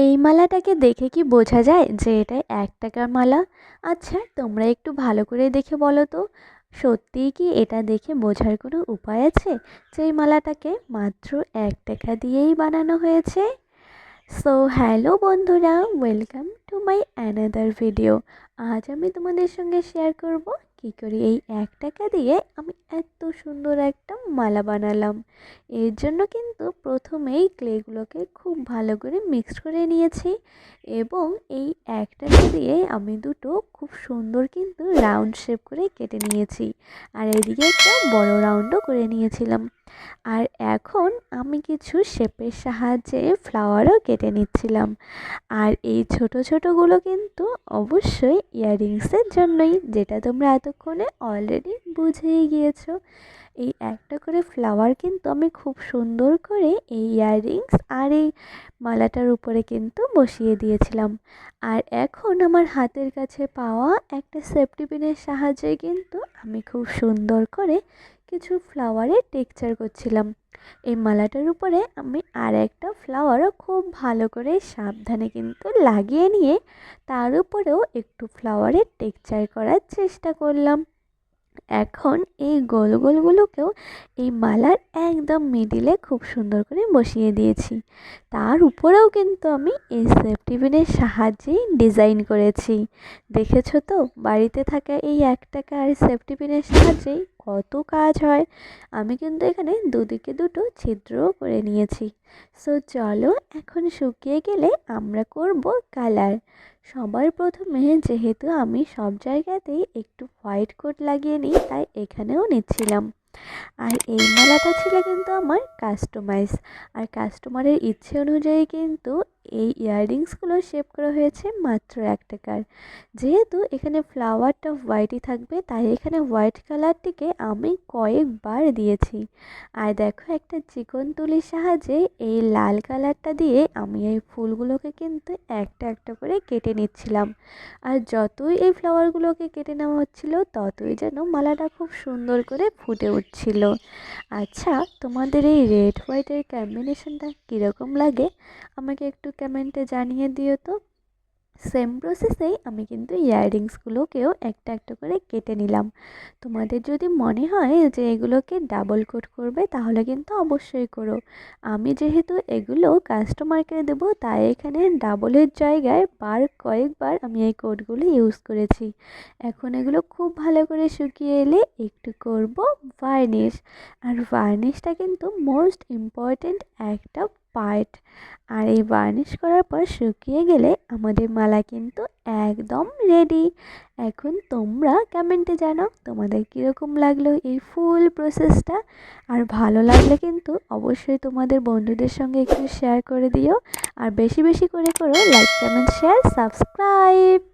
এই মালাটাকে দেখে কি বোঝা যায় যে এটা এক টাকার মালা? আচ্ছা তোমরা একটু ভালো করে দেখে বলো তো। সত্যিই কি এটা দেখে বোঝার কোনো উপায় আছে যে এই মালাটাকে মাত্র এক টাকা দিয়েই বানানো হয়েছে? সো হ্যালো বন্ধুরা welcome to my another video আজ আমি তোমাদের সঙ্গে শেয়ার করব কী করি এই এক টাকা দিয়ে আমি এত সুন্দর একটা মালা বানালাম। এর জন্য কিন্তু প্রথমেই ক্লেগুলোকে খুব ভালো করে মিক্সড করে নিয়েছি এবং এই এক টাকা দিয়ে আমি দুটো খুব সুন্দর কিন্তু রাউন্ড শেপ করে কেটে নিয়েছি আর এদিকে একটা বড় রাউন্ডও করে নিয়েছিলাম। আর এখন আমি কিছু শেপের সাহায্যে ফ্লাওয়ারও কেটে নিচ্ছিলাম। আর এই ছোট ছোটোগুলো কিন্তু অবশ্যই ইয়াররিংসের জন্যই, যেটা তোমরা এতক্ষণে অলরেডি বুঝেই গিয়েছো। এই একটা করে ফ্লাওয়ার কিন্তু আমি খুব সুন্দর করে এই ইয়াররিংস আর এই মালাটার উপরে কিন্তু বসিয়ে দিয়েছিলাম। আর এখন আমার হাতের কাছে পাওয়া একটা সেফটি পিনের সাহায্যে কিন্তু আমি খুব সুন্দর করে কিছু ফ্লাওয়ারের টেক্সচার করছিলাম। এই মালাটার উপরে আমি আর একটা ফ্লাওয়ারও খুব ভালো করে সাবধানে কিন্তু লাগিয়ে নিয়ে তার উপরেও একটু ফ্লাওয়ারের টেক্সচার করার চেষ্টা করলাম। এখন এই গোল গোলগুলোকেও এই মালার একদম মিডিলে খুব সুন্দর করে বসিয়ে দিয়েছি। তার উপরেও কিন্তু আমি এই সেফটি পিনের সাহায্যেই ডিজাইন করেছি। দেখেছ তো? বাড়িতে থাকা এই এক টাকা আর সেফটি পিনের সাহায্যেই কত কাজ হয়। আমি কিন্তু এখানে দুদিকে দুটো ছিদ্রও করে নিয়েছি। সো চলো এখন শুকিয়ে গেলে আমরা করব কালার। সবার প্রথমে যেহেতু আমি সব জায়গাতেই একটু হোয়াইট কোট লাগিয়ে নিই, তাই এখানেও নিচ্ছিলাম। আর এই মালাটা ছিল কিন্তু আমার কাস্টমাইজ। আর কাস্টমারের ইচ্ছে অনুযায়ী কিন্তু এই ইয়াররিংসগুলো শেপ করা হয়েছে মাত্র এক টাকার যেহেতু এখানে ফ্লাওয়ারটা হোয়াইটই থাকবে, তাই এখানে হোয়াইট কালারটিকে আমি কয়েকবার দিয়েছি। আর দেখো একটা চিকন তুলির সাহায্যে এই লাল কালারটা দিয়ে আমি এই ফুলগুলোকে কিন্তু একটা একটা করে কেটে নিচ্ছিলাম। আর যতই এই ফ্লাওয়ারগুলোকে কেটে নেওয়া হচ্ছিল, ততই যেন মালাটা খুব সুন্দর করে ফুটে উঠছিল। আচ্ছা তোমাদের এই রেড হোয়াইটের কম্বিনেশনটা কীরকম লাগে? আমাকে একটু কমেন্টে জানিয়ে দিও তো। সেম প্রসেসেই আমি কিন্তু ইয়াররিংসগুলোকেও একটা একটা করে কেটে নিলাম। তোমাদের যদি মনে হয় যে এগুলোকে ডাবল কোট করবে, তাহলে কিন্তু অবশ্যই করো। আমি যেহেতু এগুলো কাস্টমারকে দেবো, তাই এখানে ডাবলের জায়গায় বার কয়েকবার আমি এই কোটগুলো ইউজ করেছি। এখন এগুলো খুব ভালো করে শুকিয়ে এলে একটু করব ভার্নিশ আর ভার্নিশটা কিন্তু মোস্ট ইম্পর্ট্যান্ট একটা পার্ট আর এই বার্নিশ করার পর শুকিয়ে গেলে আমাদের মালা কিন্তু একদম রেডি এখন তোমরা কমেন্টে জানাও, তোমাদের কীরকম লাগল এই ফুল প্রসেসটা আর ভালো লাগলে কিন্তু অবশ্যই তোমাদের বন্ধুদের সঙ্গে একটু শেয়ার করে দিও। আর বেশি বেশি করে করো লাইক কমেন্ট শেয়ার সাবস্ক্রাইব